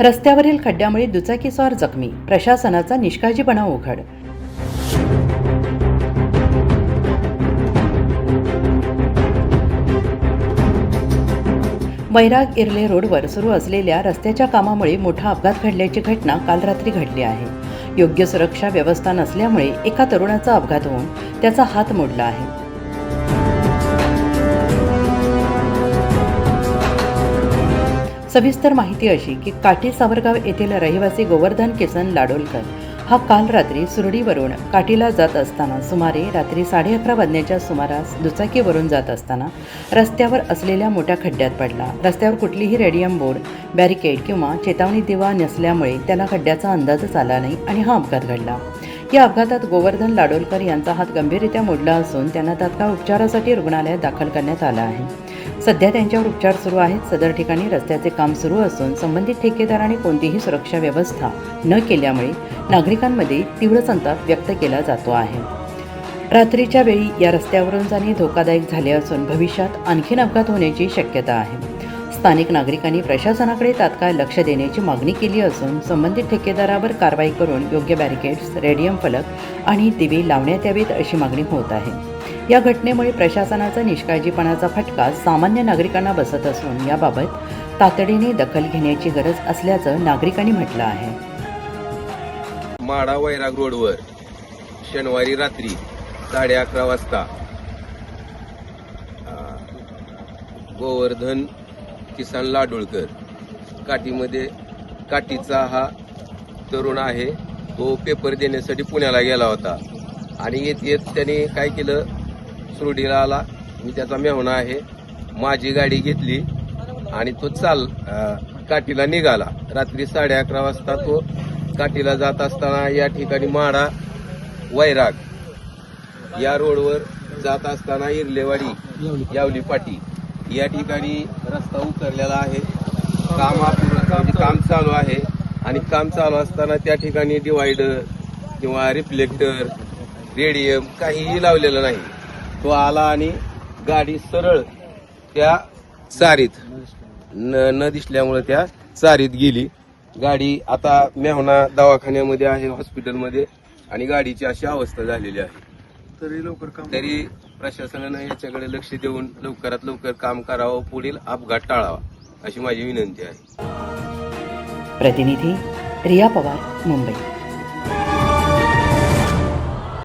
रस्त्यावरील खड्ड्यामुळे दुचाकीस्वार जखमी. प्रशासनाचा निष्काळजीपणा उघड. वैराग इर्ले रोडवर सुरू असलेल्या रस्त्याच्या कामामुळे मोठा अपघात घडल्याची घटना काल रात्री घडली आहे. योग्य सुरक्षा व्यवस्था नसल्यामुळे एका तरुणाचा अपघात होऊन त्याचा हात मोडला आहे. सविस्तर माहिती अशी की काठी सावरगाव येथील रहिवासी गोवर्धन किसन लाडोलकर हा काल रात्री सुरडीवरून काठीला जात असताना सुमारे रात्री साडे अकरा वाजण्याच्या सुमारास दुचाकीवरून जात असताना रस्त्यावर असलेल्या मोठ्या खड्ड्यात पडला. रस्त्यावर कुठलीही रेडियम बोर्ड बॅरिकेड किंवा चेतावणी दिवा नसल्यामुळे त्याला खड्ड्याचा अंदाजच आला नाही आणि हा अपघात घडला. या अपघातात गोवर्धन लाडोलकर यांचा हात गंभीररित्या मोडला असून त्यांना तात्काळ उपचारासाठी रुग्णालयात दाखल करण्यात आला आहे. सध्या त्यांच्यावर उपचार सुरू आहेत. सदर ठिकाणी रस्त्याचे काम सुरू असून संबंधित ठेकेदाराने कोणतीही सुरक्षा व्यवस्था न केल्यामुळे नागरिकांमध्ये तीव्र संताप व्यक्त केला जातो आहे. रात्रीच्या वेळी या रस्त्यावरून जाणे धोकादायक झाले असून भविष्यात आणखीन अपघात होण्याची शक्यता आहे. स्थानिक नागरिकांनी प्रशासनाकडे तात्काळ लक्ष देण्याची मागणी केली असून संबंधित ठेकेदारावर कारवाई करून योग्य बॅरिकेड्स रेडियम फलक आणि दिवे लावण्यात यावेत अशी मागणी होत आहे. या घटनेमुळे प्रशासनाचा निष्काळजीपणाचा फटका सामान्य नागरिकांना बसत असून याबाबत तातडीने दखल घेण्याची गरज असल्याचं नागरिकांनी म्हटलं आहे. माडा वैराग रोडवर शनिवारी रात्री साडे अकरा वाजता गोवर्धन किसान लाडोळकर काठीमध्ये काठीचा हा तरुण आहे. तो पेपर देण्यासाठी पुण्याला गेला होता. आणि येत येत त्याने काय केलं? सुरडीला आला. मी त्याचा मेहणा आहे. माझी गाडी घेतली आणि तो चाल काठीला निघाला. रात्री साडे अकरा वाजता तो काठीला जात असताना या ठिकाणी माडा वैराग या रोडवर जात असताना इरलेवाडी यावली पाटी या ठिकाणी रस्ता उतरलेला आहे. काम म्हणजे काम चालू आहे. आणि काम चालू असताना त्या ठिकाणी डिवायडर किंवा रिफ्लेक्टर रेडियम काहीही लावलेलं नाही. तो आला आणि गाडी सरळ त्या चारीत न न दिसल्यामुळे त्या चारीत गेली. गाडी आता मेहना दवाखान्यामध्ये आहे हॉस्पिटलमध्ये आणि गाडीची अशी अवस्था झालेली आहे. तरी लवकर काम तरी प्रशासनानं याच्याकडे लक्ष देऊन लवकरात लवकर काम करावं पुढील अपघात टाळावा अशी माझी विनंती आहे. प्रतिनिधी रिया पवार मुंबई.